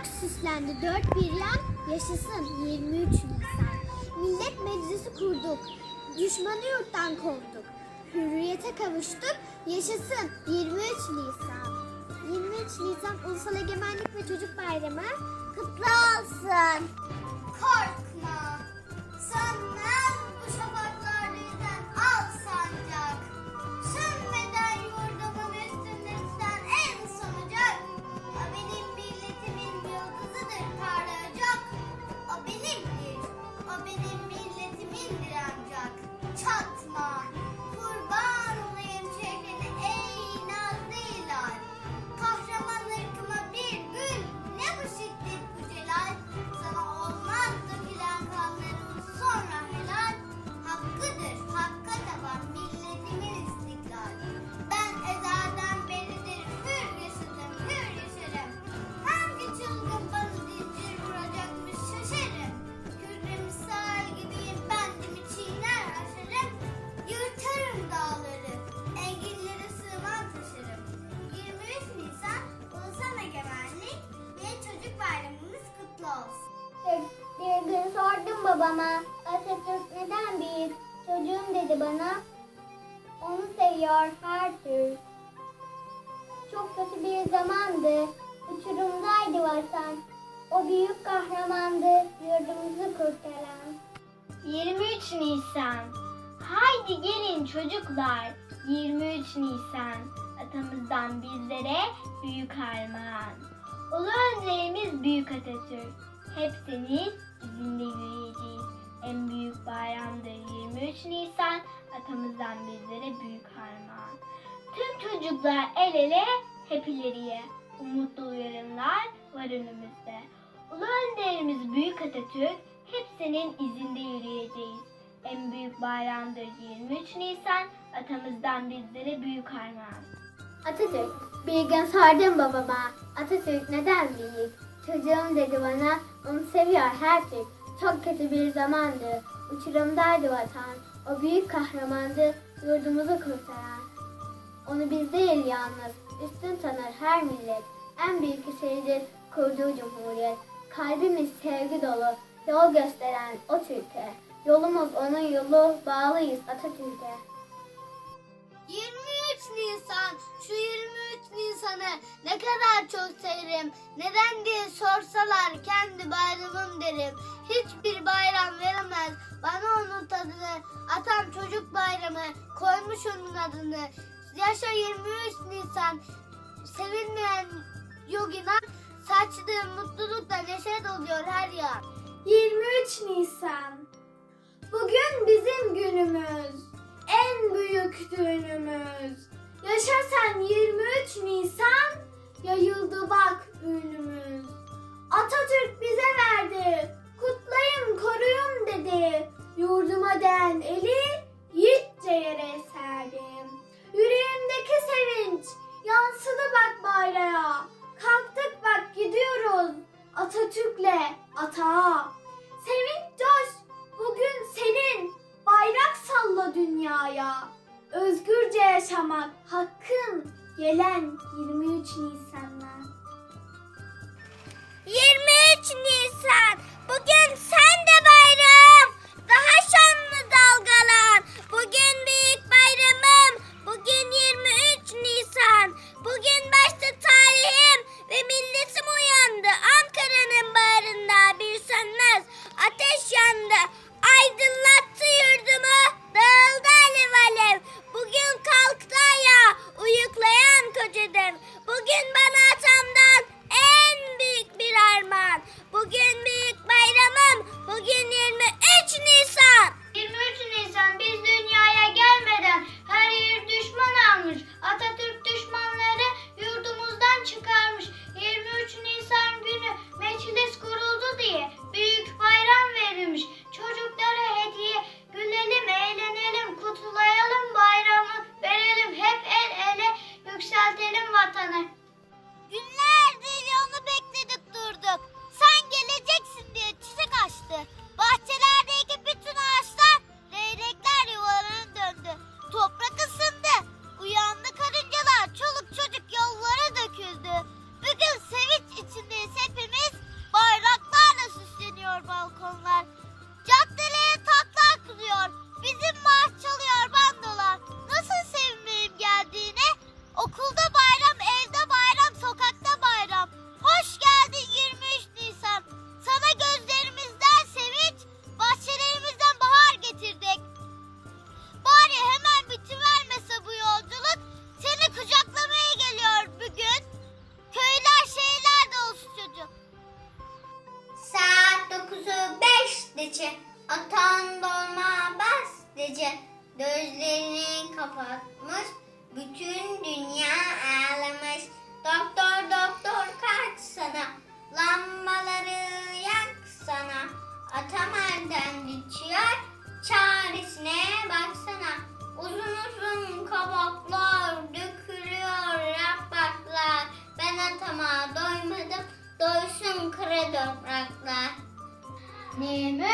Bak süslendi. Dört bir yan, yaşasın. 23 Nisan. Millet meclisi kurduk, düşmanı yurttan kovduk. Hürriyete kavuştuk, yaşasın. 23 Nisan. 23 Nisan Ulusal Egemenlik ve Çocuk Bayramı Atatürk neden büyük? Çocuğum dedi bana. Onu seviyor her Türk. Çok kötü bir zamandı. Uçurumdaydı vatan. O büyük kahramandı yurdumuzu kurtaran. 23 Nisan. Haydi gelin çocuklar. 23 Nisan. Atamızdan bizlere büyük armağan. Ulu önderimiz Büyük Atatürk. Hep senin izinde yürüyeceğiz. En büyük bayramdır 23 Nisan. Atamızdan bizlere büyük armağan. Tüm çocuklar el ele hep ileriye. Umutlu uyarımlar var önümüzde. Ulu önderimiz Büyük Atatürk hep senin izinde yürüyeceğiz. En büyük bayramdır 23 Nisan. Atamızdan bizlere büyük armağan. Atatürk bir gün sordum babama Atatürk neden büyük? Çocuğum dedi bana onu seviyor her Türk. Çok kötü bir zamandı. Uçurumdaydı vatan. O büyük kahramandı yurdumuzu kurtaran. Onu biz değil yalnız. Üstün tanır her millet. En büyük eseridir kurduğu cumhuriyet. Kalbimiz sevgi dolu. Yol gösteren o Türkiye. Yolumuz onun yolu. Bağlıyız Atatürk'e. 23 Nisan'ı ne kadar çok severim. Neden diye sorsalar kendi bayramım derim. Hiçbir bayram veremez bana onun tadını. Atam çocuk bayramı koymuş onun adını. Yaşa 23 Nisan, sevilmeyen yok inan. Saçtığı mutlulukla neşe doluyor her yan. 23 Nisan. Bugün bizim günümüz. En büyük düğünümüz. Yaşa sen 23 Nisan. kapatmış. Bütün dünya ağlamış. Doktor doktor kaç sana. Lambaları yak sana. Atam elden geçiyor. Çaresine baksana. Uzun uzun kabaklar dökülüyor yapraklar. Ben atama doymadım. Doysun kara topraklar. Neyime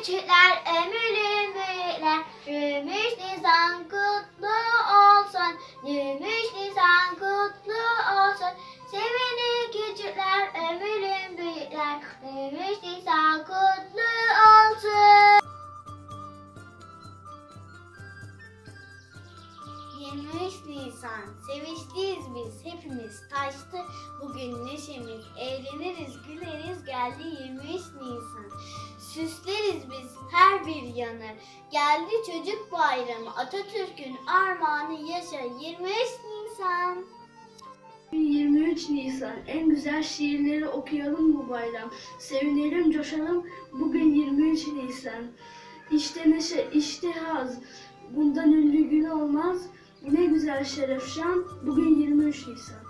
küçükler, ömürlü büyükler. 23 Nisan kutlu olsun. 23 Nisan kutlu olsun. Sevenin küçükler, ömürlü büyükler. 23 Nisan kutlu olsun. 23 Nisan seviştiyiz biz hepimiz taştı bugün neşemiz eğleniriz güleriz geldi 23 Nisan süsleriz biz her bir yanı geldi çocuk bayramı Atatürk'ün armağanı yaşa 23 Nisan 23 Nisan en güzel şiirleri okuyalım bu bayram. Sevinelim, coşalım bugün 23 Nisan. İşte neşe, işte haz. Bundan ünlü gün olmaz. Ne güzel şeref şan. Bugün 23 Nisan.